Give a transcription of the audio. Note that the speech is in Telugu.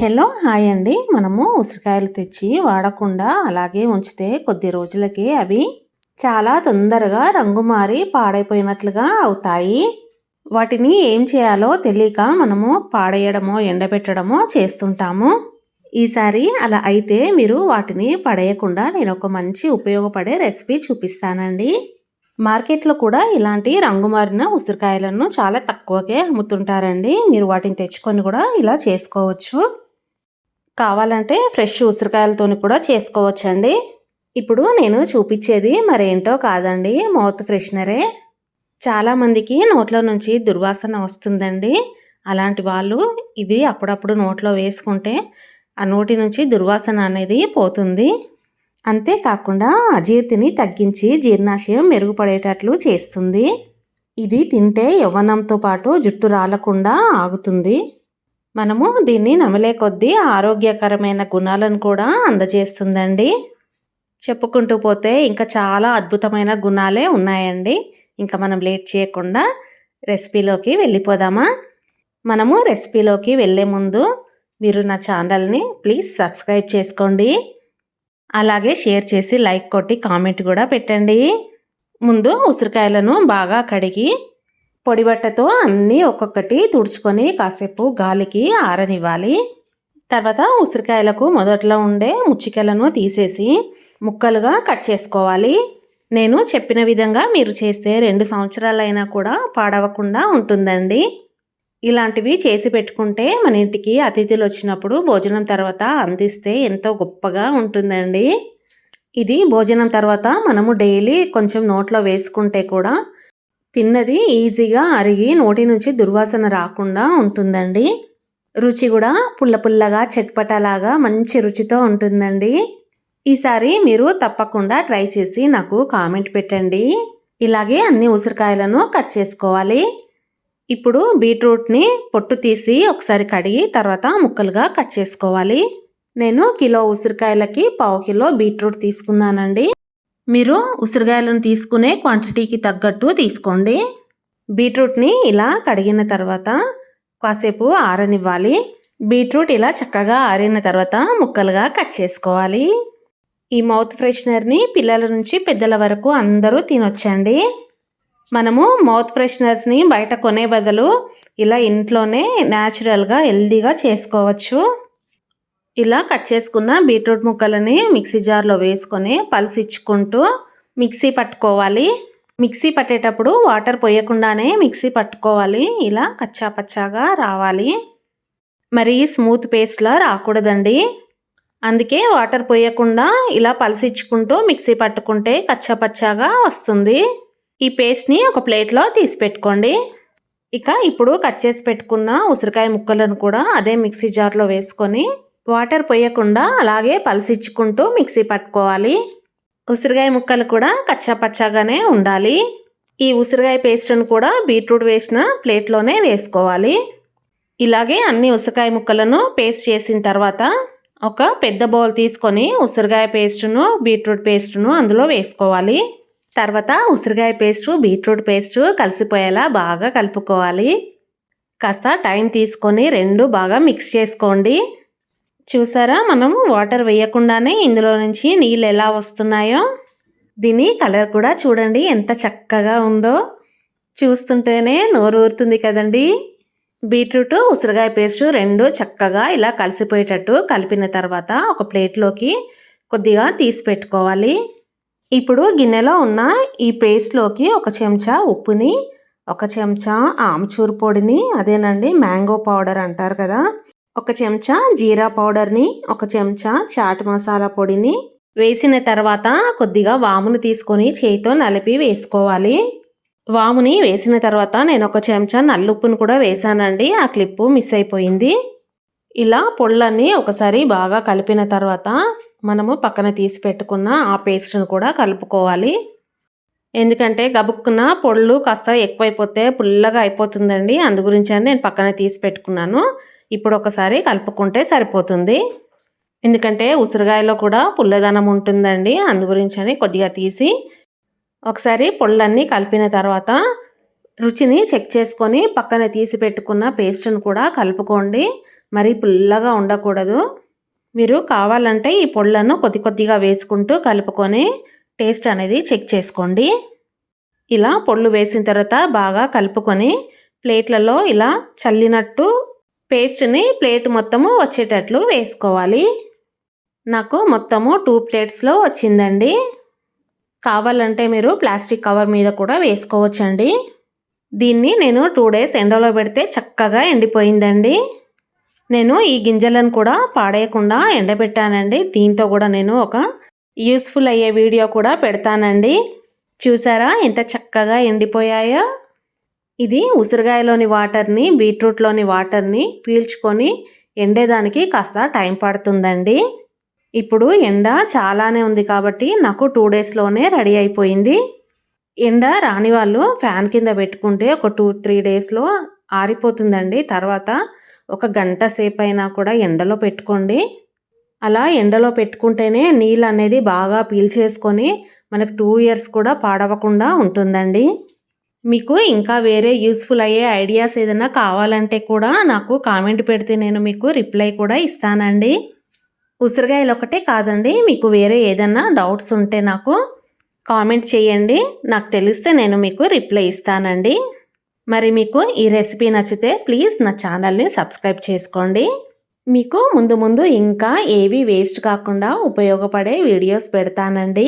హలో హాయ్ అండి. మనము ఉసిరికాయలు తెచ్చి వాడకుండా అలాగే ఉంచితే కొద్ది రోజులకి అవి చాలా తొందరగా రంగు మారి పాడైపోయినట్లుగా అవుతాయి. వాటిని ఏం చేయాలో తెలియక మనము పాడేయడమో ఎండబెట్టడమో చేస్తుంటాము. ఈసారి అలా అయితే మీరు వాటిని పడేయకుండా నేను ఒక మంచి ఉపయోగపడే రెసిపీ చూపిస్తానండి. మార్కెట్లో కూడా ఇలాంటి రంగు మారిన ఉసిరికాయలను చాలా తక్కువకే అమ్ముతుంటారండి. మీరు వాటిని తెచ్చుకొని కూడా ఇలా చేసుకోవచ్చు. కావాలంటే ఫ్రెష్ ఉసిరికాయలతో కూడా చేసుకోవచ్చండి. ఇప్పుడు నేను చూపించేది మరేంటో కాదండి మౌత్ ఫ్రెషనరే. చాలామందికి నోట్లో నుంచి దుర్వాసన వస్తుందండి. అలాంటి వాళ్ళు ఇవి అప్పుడప్పుడు నోట్లో వేసుకుంటే ఆ నోటి నుంచి దుర్వాసన అనేది పోతుంది. అంతేకాకుండా అజీర్తిని తగ్గించి జీర్ణాశయం మెరుగుపడేటట్లు చేస్తుంది. ఇది తింటే యవ్వనంతో పాటు జుట్టు రాలకుండా ఆగుతుంది. మనము దీన్ని నమలే కొద్దీ ఆరోగ్యకరమైన గుణాలను కూడా అందజేస్తుందండి. చెప్పుకుంటూ పోతే ఇంకా చాలా అద్భుతమైన గుణాలే ఉన్నాయండి. ఇంకా మనం లేట్ చేయకుండా రెసిపీలోకి వెళ్ళిపోదామా? మనము రెసిపీలోకి వెళ్ళే ముందు మీరు నా ఛానల్ని ప్లీజ్ సబ్స్క్రైబ్ చేసుకోండి. అలాగే షేర్ చేసి లైక్ కొట్టి కామెంట్ కూడా పెట్టండి. ముందు ఉసిరికాయలను బాగా కడిగి పొడిబట్టతో అన్నీ ఒక్కొక్కటి తుడుచుకొని కాసేపు గాలికి ఆరనివ్వాలి. తర్వాత ఉసిరికాయలకు మొదట్లో ఉండే ముచ్చికలను తీసేసి ముక్కలుగా కట్ చేసుకోవాలి. నేను చెప్పిన విధంగా మీరు చేస్తే రెండు సంవత్సరాలైనా కూడా పాడవకుండా ఉంటుందండి. ఇలాంటివి చేసి పెట్టుకుంటే మన ఇంటికి అతిథులు వచ్చినప్పుడు భోజనం తర్వాత అందిస్తే ఎంతో గొప్పగా ఉంటుందండి. ఇది భోజనం తర్వాత మనము డైలీ కొంచెం నోట్లో వేసుకుంటే కూడా తిన్నది ఈజీగా అరిగి నోటి నుంచి దుర్వాసన రాకుండా ఉంటుందండి. రుచి కూడా పుల్ల పుల్లగా చెట్పటలాగా మంచి రుచితో ఉంటుందండి. ఈసారి మీరు తప్పకుండా ట్రై చేసి నాకు కామెంట్ పెట్టండి. ఇలాగే అన్ని ఉసిరికాయలను కట్ చేసుకోవాలి. ఇప్పుడు బీట్రూట్ని పొట్టు తీసి ఒకసారి కడిగి తర్వాత ముక్కలుగా కట్ చేసుకోవాలి. నేను కిలో ఉసిరికాయలకి పావు కిలో బీట్రూట్ తీసుకున్నానండి. మీరు ఉసిరికాయలను తీసుకునే క్వాంటిటీకి తగ్గట్టు తీసుకోండి. బీట్రూట్ని ఇలా కడిగిన తర్వాత కాసేపు ఆరనివ్వాలి. బీట్రూట్ ఇలా చక్కగా ఆరిన తర్వాత ముక్కలుగా కట్ చేసుకోవాలి. ఈ మౌత్ ఫ్రెషనర్ని పిల్లల నుంచి పెద్దల వరకు అందరూ తినొచ్చండి. మనము మౌత్ ఫ్రెషనర్స్ని బయట కొనే బదులు ఇలా ఇంట్లోనే న్యాచురల్గా హెల్దీగా చేసుకోవచ్చు. ఇలా కట్ చేసుకున్న బీట్రూట్ ముక్కలని మిక్సీ జార్లో వేసుకొని పలసిచ్చుకుంటూ మిక్సీ పట్టుకోవాలి. మిక్సీ పట్టేటప్పుడు వాటర్ పోయకుండానే మిక్సీ పట్టుకోవాలి. ఇలా కచ్చా పచ్చాగా రావాలి. మరి స్మూత్ పేస్ట్లా రాకూడదండి. అందుకే వాటర్ పోయకుండా ఇలా పలసిచ్చుకుంటూ మిక్సీ పట్టుకుంటే కచ్చా పచ్చాగా వస్తుంది. ఈ పేస్ట్ని ఒక ప్లేట్లో తీసి పెట్టుకోండి ఇక ఇప్పుడు కట్ చేసి పెట్టుకున్న ఉసిరికాయ ముక్కలను కూడా అదే మిక్సీ జార్లో వేసుకొని వాటర్ పోయకుండా అలాగే పలసిచ్చుకుంటూ మిక్సీ పట్టుకోవాలి. ఉసిరికాయ ముక్కలు కూడా కచ్చాపచ్చాగానే ఉండాలి. ఈ ఉసిరికాయ పేస్ట్ను కూడా బీట్రూట్ వేసిన ప్లేట్లోనే వేసుకోవాలి. ఇలాగే అన్ని ఉసిరికాయ ముక్కలను పేస్ట్ చేసిన తర్వాత ఒక పెద్ద బౌల్ తీసుకొని ఉసిరికాయ పేస్టును బీట్రూట్ పేస్టును అందులో వేసుకోవాలి. తర్వాత ఉసిరికాయ పేస్టు బీట్రూట్ పేస్టు కలిసిపోయేలా బాగా కలుపుకోవాలి. కాస్త టైం తీసుకొని రెండు బాగా మిక్స్ చేసుకోండి. చూసారా? మనం వాటర్ వేయకుండానే ఇందులో నుంచి నీళ్ళు ఎలా వస్తున్నాయో? దీని కలర్ కూడా చూడండి ఎంత చక్కగా ఉందో. చూస్తుంటేనే నోరు ఊరుతుంది కదండి. బీట్రూట్ ఉసిరికాయ పేస్ట్ రెండు చక్కగా ఇలా కలిసిపోయేటట్టు కలిపిన తర్వాత ఒక ప్లేట్లోకి కొద్దిగా తీసి పెట్టుకోవాలి. ఇప్పుడు గిన్నెలో ఉన్న ఈ పేస్ట్లోకి ఒక చెంచా ఉప్పుని ఒక చెంచా ఆమ్చూర్ పొడిని అదేనండి మ్యాంగో పౌడర్ అంటారు కదా. ఒక చెంచా జీరా పౌడర్ని ఒక చెంచా చాట్ మసాలా పొడిని వేసిన తర్వాత కొద్దిగా వామును తీసుకొని చేయితో నలిపి వేసుకోవాలి. వాముని వేసిన తర్వాత నేను ఒక చెంచా నల్లుప్పును కూడా వేసానండి. ఆ క్లిప్పు మిస్ అయిపోయింది. ఇలా పొళ్ళన్నీ ఒకసారి బాగా కలిపిన తర్వాత మనము పక్కన తీసి పెట్టుకున్న ఆ పేస్ట్ను కూడా కలుపుకోవాలి. ఎందుకంటే గబుక్కున పొళ్ళు కాస్త ఎక్కువైపోతే పుల్లగా అయిపోతుందండి. అందు గురించి అని నేను పక్కన తీసి పెట్టుకున్నాను. ఇప్పుడు ఒకసారి కలుపుకుంటే సరిపోతుంది. ఎందుకంటే ఉసిరికాయలో కూడా పుల్లదనం ఉంటుందండి. అందు గురించి అని కొద్దిగా తీసి ఒకసారి పొళ్ళన్నీ కలిపిన తర్వాత రుచిని చెక్ చేసుకొని పక్కన తీసి పెట్టుకున్న పేస్ట్ను కూడా కలుపుకోండి. మరీ పుల్లగా ఉండకూడదు. మీరు కావాలంటే ఈ పొళ్ళను కొద్ది కొద్దిగా వేసుకుంటూ కలుపుకొని టేస్ట్ అనేది చెక్ చేసుకోండి. ఇలా పొళ్ళు వేసిన తర్వాత బాగా కలుపుకొని ప్లేట్లలో ఇలా చల్లినట్టు పేస్ట్ని ప్లేట్ మొత్తము వచ్చేటట్లు వేసుకోవాలి. నాకు మొత్తము టూ ప్లేట్స్లో వచ్చిందండి. కావాలంటే మీరు ప్లాస్టిక్ కవర్ మీద కూడా వేసుకోవచ్చండి. దీన్ని నేను టూ డేస్ ఎండలో పెడితే చక్కగా ఎండిపోయిందండి. నేను ఈ గింజలను కూడా పాడేయకుండా ఎండబెట్టానండి. దీంతో కూడా నేను ఒక యూస్ఫుల్ అయ్యే వీడియో కూడా పెడతానండి. చూసారా ఎంత చక్కగా ఎండిపోయాయో? ఇది ఉసిరికాయలోని వాటర్ని బీట్రూట్లోని వాటర్ని పీల్చుకొని ఎండేదానికి కాస్త టైం పడుతుందండి. ఇప్పుడు ఎండ చాలానే ఉంది కాబట్టి నాకు టూ డేస్లోనే రెడీ అయిపోయింది. ఎండ రాని వాళ్ళు ఫ్యాన్ కింద పెట్టుకుంటే ఒక టూ త్రీ డేస్లో ఆరిపోతుందండి. తర్వాత ఒక గంట సేపు అయినా కూడా ఎండలో పెట్టుకోండి. అలా ఎండలో పెట్టుకుంటేనే నీళ్ళు అనేది బాగా పీల్చేసుకొని మనకు టూ ఇయర్స్ కూడా పాడవకుండా ఉంటుందండి. మీకు ఇంకా వేరే యూస్ఫుల్ అయ్యే ఐడియాస్ ఏదైనా కావాలంటే కూడా నాకు కామెంట్ పెడితే నేను మీకు రిప్లై కూడా ఇస్తానండి. ఉసిరికాయలు ఒకటే కాదండి మీకు వేరే ఏదైనా డౌట్స్ ఉంటే నాకు కామెంట్ చేయండి. నాకు తెలిస్తే నేను మీకు రిప్లై ఇస్తానండి. మరి మీకు ఈ రెసిపీ నచ్చితే ప్లీజ్ నా ఛానల్ని సబ్స్క్రైబ్ చేసుకోండి. మీకు ముందు ముందు ఇంకా ఏవి వేస్ట్ కాకుండా ఉపయోగపడే వీడియోస్ పెడతానండి.